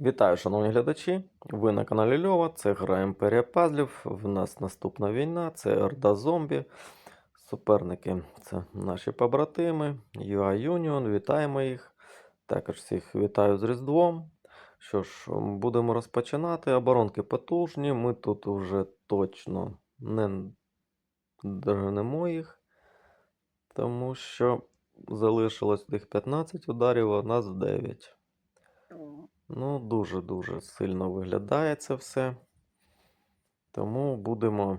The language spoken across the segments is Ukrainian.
Вітаю, шановні глядачі! Ви на каналі Льова. Це гра Імперія Пазлів. В нас наступна війна, це Орда Зомбі. Суперники це наші побратими, UA Union. Вітаємо їх. Також всіх вітаю з Різдвом. Що ж, будемо розпочинати. Оборонки потужні. Ми тут вже точно не доженемо їх, тому що залишилось тих 15 ударів, а нас 9. Ну, дуже-дуже сильно виглядає це все. Тому будемо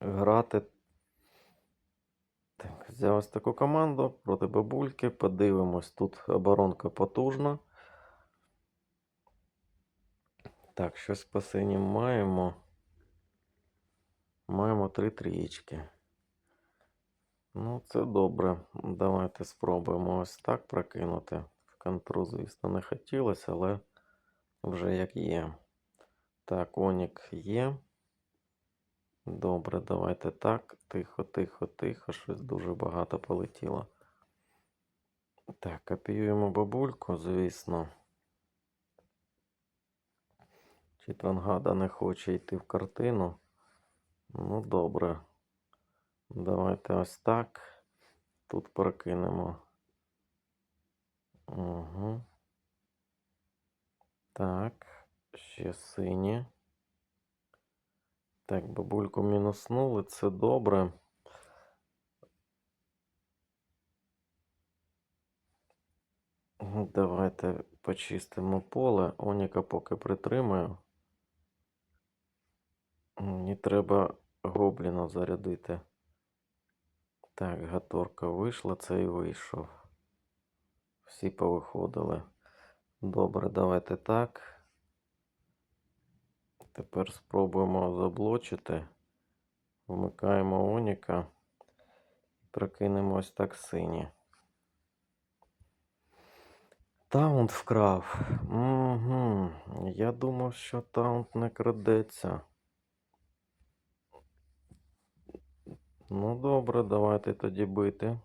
грати. Так, взяв ось таку команду проти бабульки. Подивимось, тут оборонка потужна. Так, щось по синім маємо. Маємо три трієчки. Ну, це добре. Давайте спробуємо ось так прокинути. В контру, звісно, не хотілося, але вже як є. Так, Онік є. Добре, давайте так. Тихо, тихо, тихо. Щось дуже багато полетіло. Так, копіюємо бабульку, звісно. Чітрангада не хоче йти в картину. Ну, добре. Давайте ось так. Тут прокинемо. Угу. Так, ще сині. Так, бабульку мінуснули, це добре. Давайте почистимо поле. Оніка поки притримаю. Мені треба гобліна зарядити. Так, гаторка вийшла, це і вийшов. Всі повиходили. Добре, давайте так. Тепер спробуємо заблочити. Вмикаємо Оніка. Прокинемо ось так сині. Таунт вкрав. Угу. Я думав, що таунт не крадеться. Ну, добре, давайте тоді бити.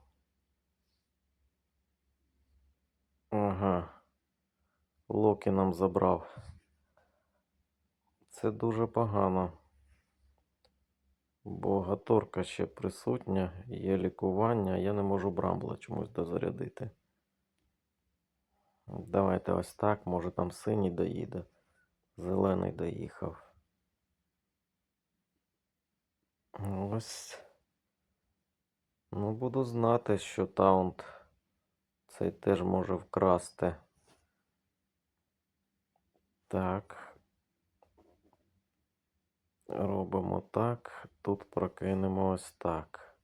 Ага. Локі нам забрав. Це дуже погано. Бо гаторка ще присутня, є лікування, я не можу брамбла чомусь дозарядити. Давайте ось так, може там синій доїде. Зелений доїхав. Ось. Ну, буду знати, що таунт цей теж може вкрасти. Так. Робимо так. Тут прокинемо ось так.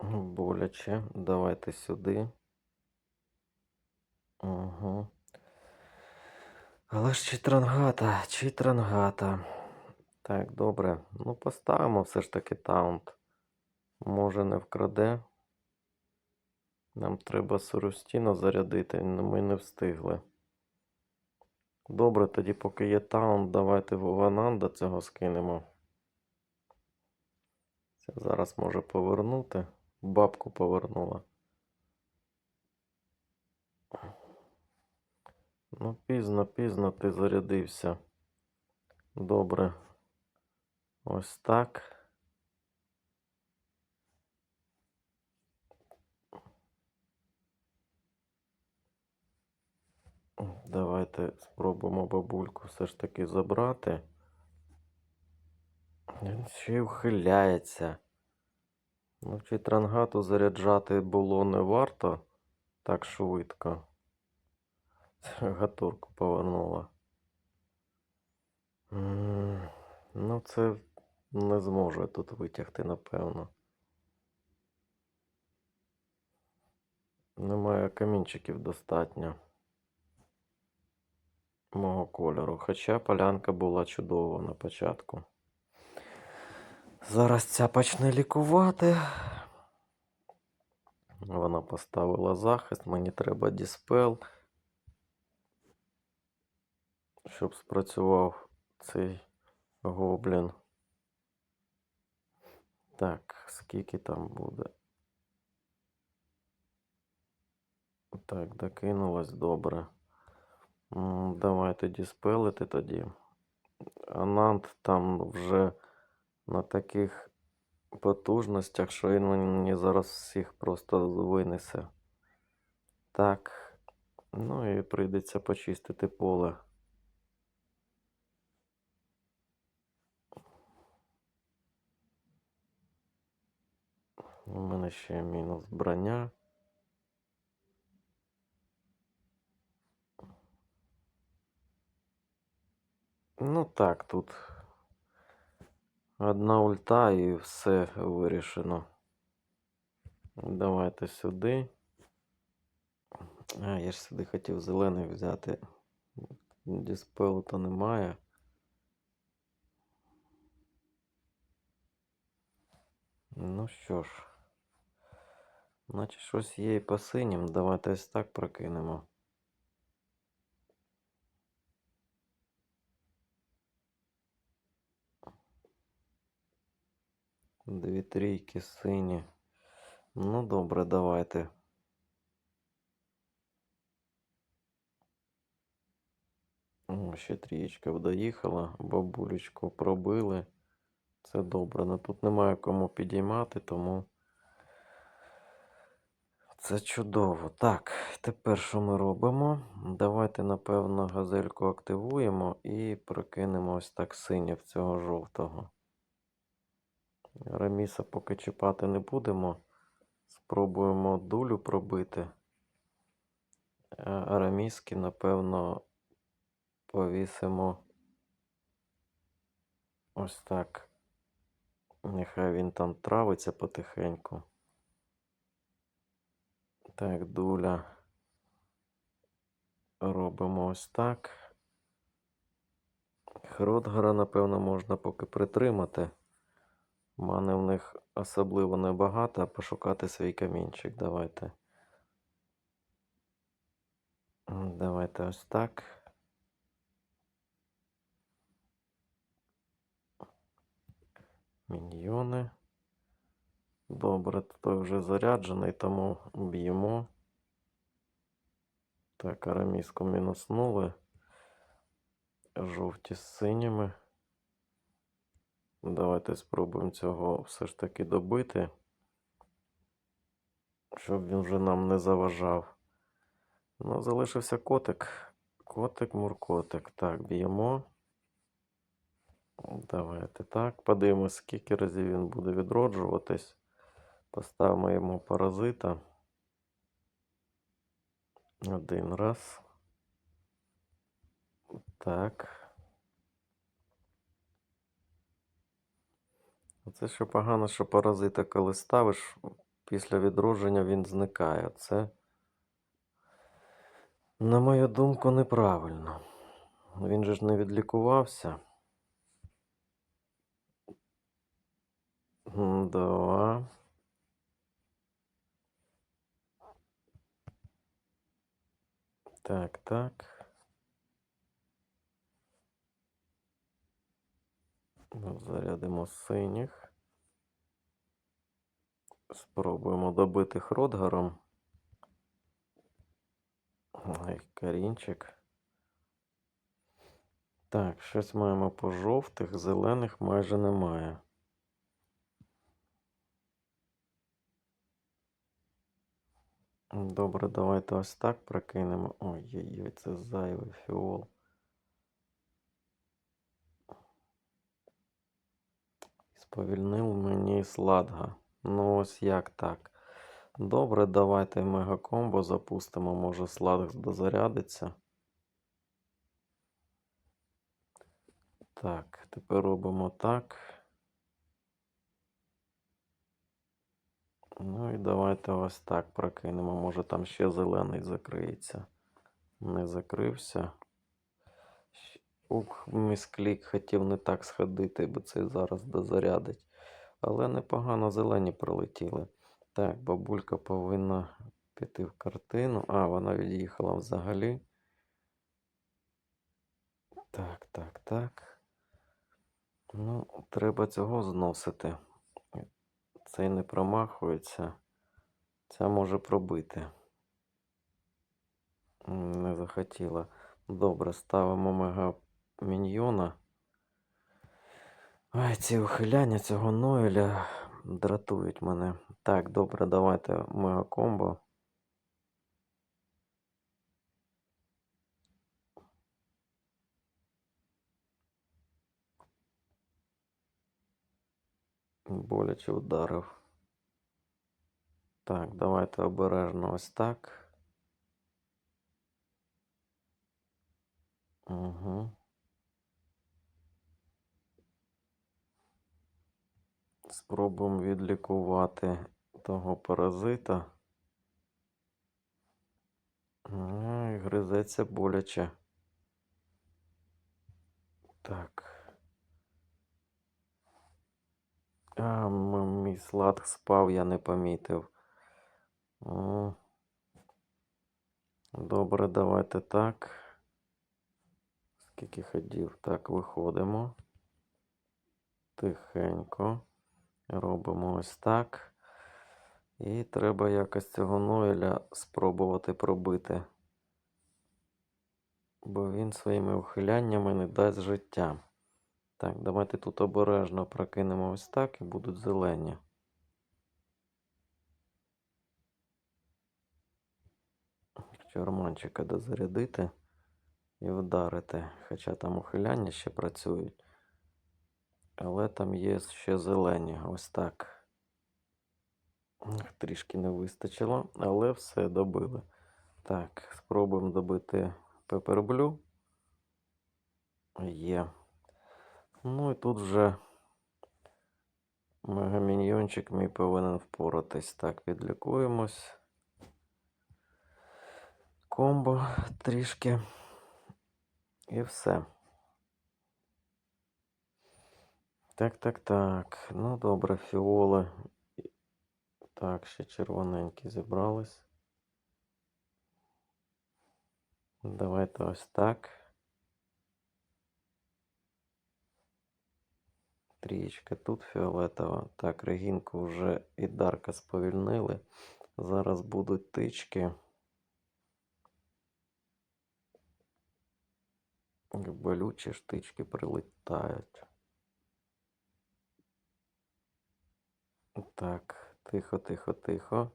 Боляче. Давайте сюди. Угу. Але ж читрангата, читрангата. Так, добре. Ну, поставимо все ж таки таунт. Може не вкраде. Нам треба Соростіно зарядити, ми не встигли. Добре, тоді, поки є таунт, давайте Вовананда цього скинемо. Це зараз може повернути. Бабку повернула. Ну, пізно, пізно ти зарядився. Добре. Ось так. Давайте спробуємо бабульку все ж таки забрати. Він ще й ухиляється. Ну, чи трангату заряджати було не варто так швидко. Гаторку повернула. Ну, це не зможу я тут витягти, напевно. Немає камінчиків достатньо мого кольору. Хоча полянка була чудова на початку. Зараз ця почне лікувати. Вона поставила захист, мені треба діспел. Щоб спрацював цей гоблін. Так, скільки там буде? Так, докинулось добре. Давай тоді спелити тоді. Анант там вже на таких потужностях, що він мені зараз всіх просто винесе. Так. Ну і прийдеться почистити поле. У мене ще мінус броня. Ну так, тут одна ульта і все вирішено. Давайте сюди. А, я ж сюди хотів зелений взяти. Діспелу то немає. Ну що ж. Значить, щось є і по синім. Давайте ось так прокинемо. Дві трійки сині. Ну, добре, давайте. О, ще трієчка доїхала, бабулечку пробили. Це добре. Ну тут немає кому підіймати, тому це чудово. Так, тепер що ми робимо? Давайте, напевно, газельку активуємо і прокинемо ось так синів цього жовтого. Раміса поки чіпати не будемо. Спробуємо дулю пробити. А напевно, повісимо ось так. Нехай він там травиться потихеньку. Так, дуля. Робимо ось так. Хротгара, напевно, можна поки притримати. Мани в них особливо небагато, а пошукати свій камінчик. Давайте. Давайте ось так. Міньйони. Добре, той вже заряджений, тому б'ємо. Так, араміску мінуснули. Жовті з синіми. Давайте спробуємо цього все ж таки добити. Щоб він вже нам не заважав. Ну, залишився котик. Котик, муркотик. Так, б'ємо. Давайте так. Подивимось, скільки разів він буде відроджуватись. Поставимо йому паразита. Один раз. Так. Це ще погано, що паразита, коли ставиш, після відродження він зникає. Це, на мою думку, неправильно. Він же ж не відлікувався. Два. Так, так. Зарядимо синіх. Спробуємо добити Хродгаром. Ой, Карінчик. Так, щось маємо по жовтих, зелених майже немає. Добре, давайте ось так прокинемо. Ой-ой-ой, це зайвий фіол. Сповільнив мені сладга. Ну ось як так. Добре, давайте мегакомбо запустимо. Може сладг дозарядиться. Так, тепер робимо так. Ну і давайте ось так прокинемо. Може там ще зелений закриється. Не закрився. Ух, місклік хотів не так сходити, бо це зараз дозарядить. Але непогано зелені прилетіли. Так, бабулька повинна піти в картину. А, вона від'їхала взагалі. Так, так, так. Ну, треба цього зносити. Цей не промахується. Ця може пробити. Не захотіла. Добре, ставимо мега міньйона. Ой, ці ухиляння цього Ноеля дратують мене. Так, добре, давайте мега комбо. Боляче ударив. Так, давайте обережно ось так. Угу. Спробуємо відлікувати того паразита. Ай, гризеться боляче. Так. А, мій слад спав, я не помітив. Добре, давайте так. Скільки ходів? Так, виходимо. Тихенько. Робимо ось так. І треба якось цього Ноеля спробувати пробити. Бо він своїми ухиляннями не дасть життя. Так, давайте тут обережно прокинемо ось так і будуть зелені. Чорманчика дозарядити і вдарити. Хоча там ухиляння ще працюють. Але там є ще зелені. Ось так. Трішки не вистачило, але все добили. Так, спробуємо добити пеперблю. Є. Ну і тут вже мегаміньйончик мій повинен впоратись. Так, відлікуємось. Комбо трішки. І все. Так, так, так. Ну, добре, фіоли. Так, ще червоненькі зібрались. Давайте ось так. Трієчка тут фіолетова. Так, Регінку вже і Дарка сповільнили. Зараз будуть тички. Болючі штички прилітають. Так, тихо, тихо, тихо.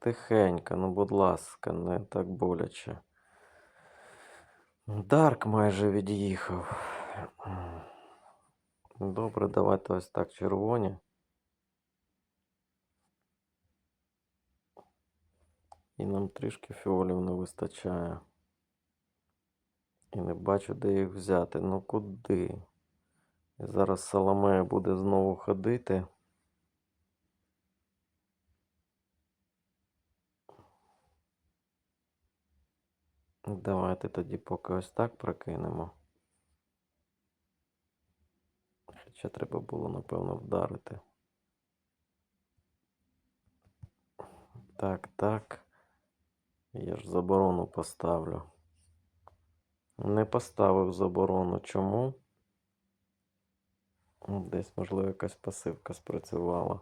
Тихенько, ну, будь ласка, не так боляче. Дарк майже від'їхав. Добре, давайте ось так червоні. І нам трішки фіолів не вистачає. І не бачу, де їх взяти. Ну куди? І зараз Соломея буде знову ходити. Давайте тоді поки ось так прокинемо. Хоча треба було, напевно, вдарити. Так, так. Я ж заборону поставлю. Не поставив заборону. Чому? Десь, можливо, якась пасивка спрацювала.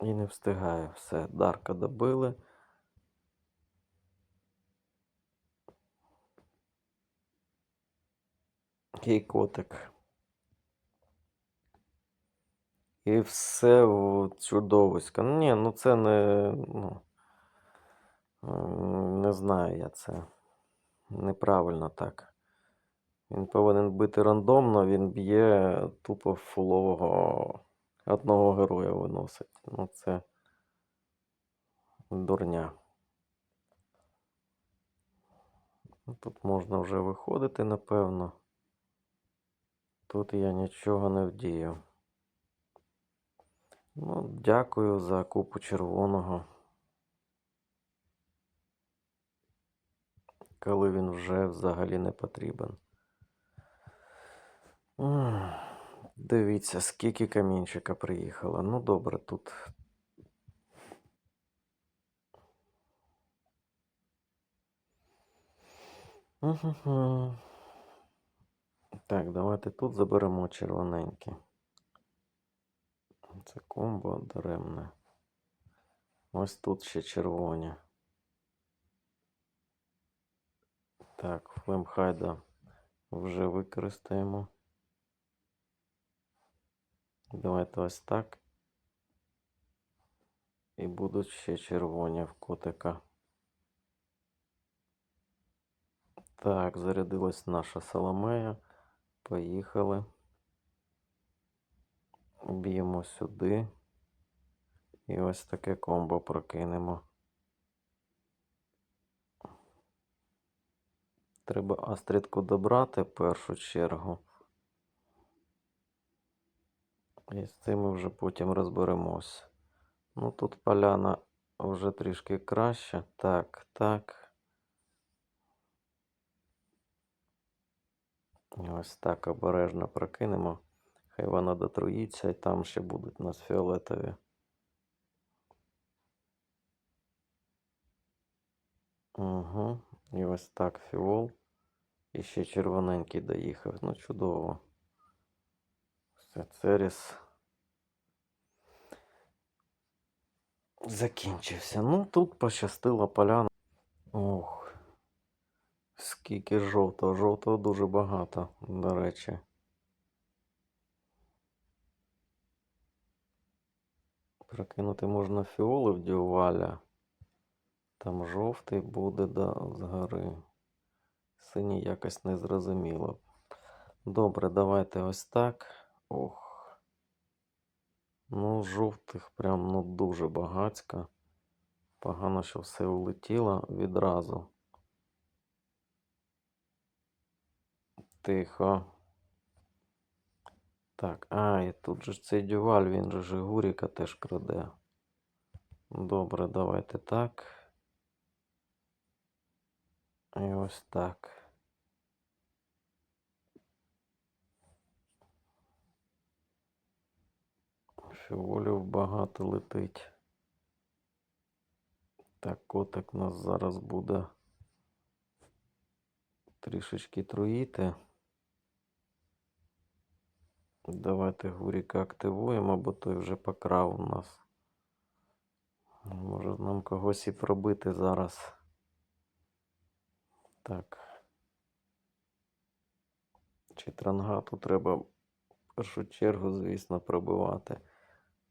І не встигаю. Все, Дарка добили. І котик. І все чудовисько. Ні, ну це не. Ну, не знаю я це. Неправильно так. Він повинен бити рандомно, він б'є тупо фулового одного героя виносить. Ну це дурня. Ну, Тут можна вже виходити, напевно. Тут я нічого не вдію. Ну, дякую за купу червоного. Коли він вже взагалі не потрібен. Дивіться, скільки камінчика приїхало. Ну добре, тут. Мгм. Так, давайте тут заберемо червоненькі. Це комбо даремне. Ось тут ще червоні. Так, флемхайда вже використаємо. Давайте ось так. І будуть ще червоні в котика. Так, зарядилась наша Соломея. Поїхали. Б'ємо сюди. І ось таке комбо прокинемо. Треба астрідку добрати в першу чергу. І з цим ми вже потім розберемось. Ну тут поляна вже трішки краще. Так, так. Ось так обережно прокинемо. Хай вона дотруїться, і там ще будуть у нас фіолетові. Угу. І ось так фіол. І ще червоненький доїхав. Ну, чудово. Все, Церіс. Закінчився. Ну, тут пощастила поляна. Ох. Скільки жовтого. Жовтого дуже багато, до речі. Прокинути можна фіоли в дюваля. Там жовтий буде да, згори. Синій якось не зрозуміло. Добре, давайте ось так. Ох. Ну, жовтих прям ну дуже багацько. Погано, що все улетіло відразу. Тихо. Так, а, і тут же цей дюваль, він же ж і Гуріка теж краде. Добре, давайте так. І ось так. Фіолів багато летить. Так, котик нас зараз буде трішечки труїти. Давайте Гуріка активуємо, бо той вже покрав у нас. Може нам когось і пробити зараз. Так. Чи трангату треба в першу чергу, звісно, пробивати.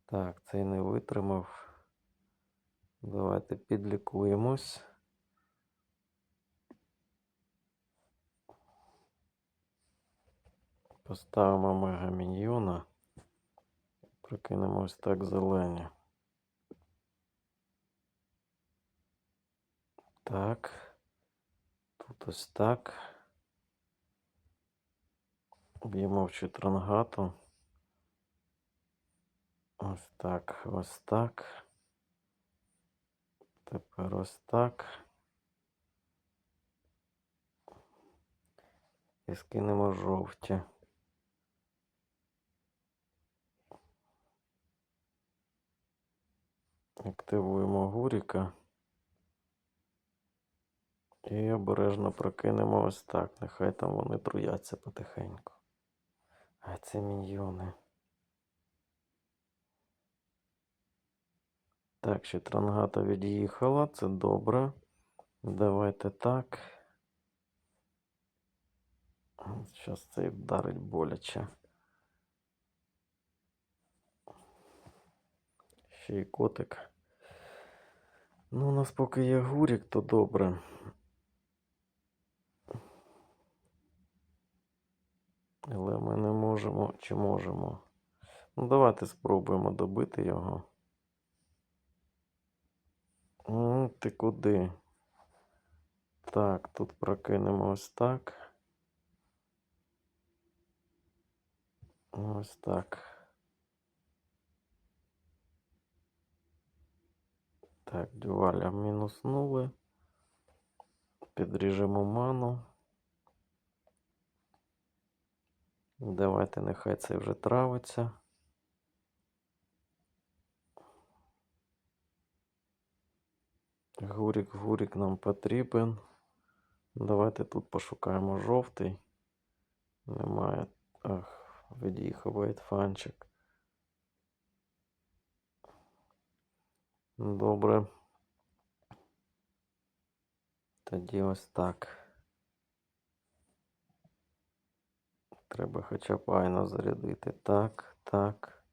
Так, цей не витримав. Давайте підлікуємось. Поставимо мегаміньйона. Прокинемо ось так зелені. Так. Тут ось так. Б'ємо в читрангату. Ось так, ось так. Тепер ось так. І скинемо жовті. Активуємо гуріка. І обережно прокинемо ось так. Нехай там вони труяться потихеньку. А це міньйони. Так, ще трангата від'їхала, це добре. Давайте так. Зараз цей вдарить боляче. Ще й котик. Ну, у нас поки є гурік, то добре. Але ми не можемо чи можемо. Ну, давайте спробуємо добити його. Ну, ти куди? Так, тут прокинемо ось так. Ось так. Так, дюваля мінуснули. Підріжемо ману. Давайте нехай це вже травиться. Гурік, гурік нам потрібен. Давайте тут пошукаємо жовтий. Немає. Ах, від'їхав Вейтфанчик. Добре. Тоді ось так. Треба хоча б айно зарядити. Так, так.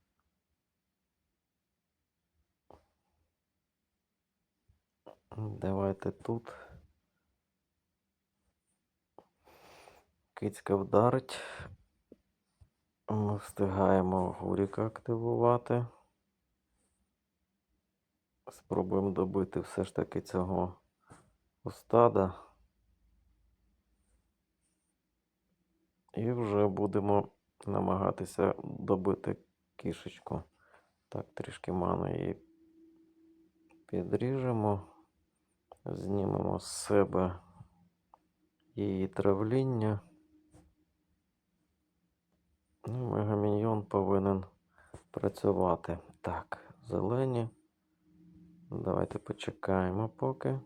Давайте тут. Кицька вдарить. Ми встигаємо гуріка активувати. Спробуємо добити все ж таки цього устада. І вже будемо намагатися добити кішечку. Так, трішки мани її підріжемо. Знімемо з себе її травління. Ну, Мегаміньйон повинен працювати. Так, зелені. Давайте почекаємо поки.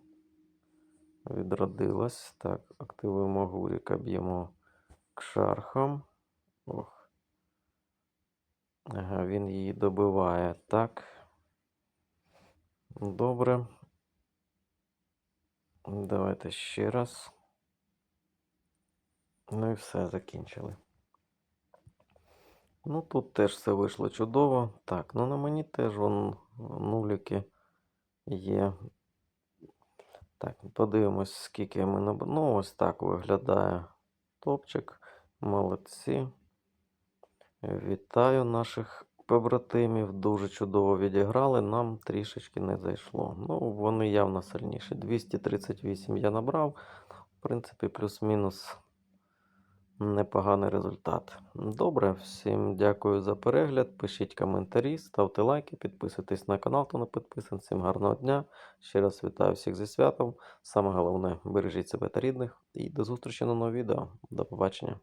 Відродилась. Так, активуємо гуріка, б'ємо кшархом. Ох. Ага, він її добиває. Так. Добре. Давайте ще раз. Ну і все, закінчили. Ну, тут теж все вийшло чудово. Так, ну на мені теж вон нуліки є. Так, подивимось, скільки ми наб... Ну, ось так виглядає топчик. Молодці. Вітаю наших побратимів. Дуже чудово відіграли. Нам трішечки не зайшло. Ну, вони явно сильніші. 238 я набрав. В принципі, плюс-мінус непоганий результат. Добре, всім дякую за перегляд. Пишіть коментарі, ставте лайки, підписуйтесь на канал, хто не підписаний. Всім гарного дня. Ще раз вітаю всіх зі святом. Саме головне, бережіть себе та рідних. І до зустрічі на новому відео. До побачення.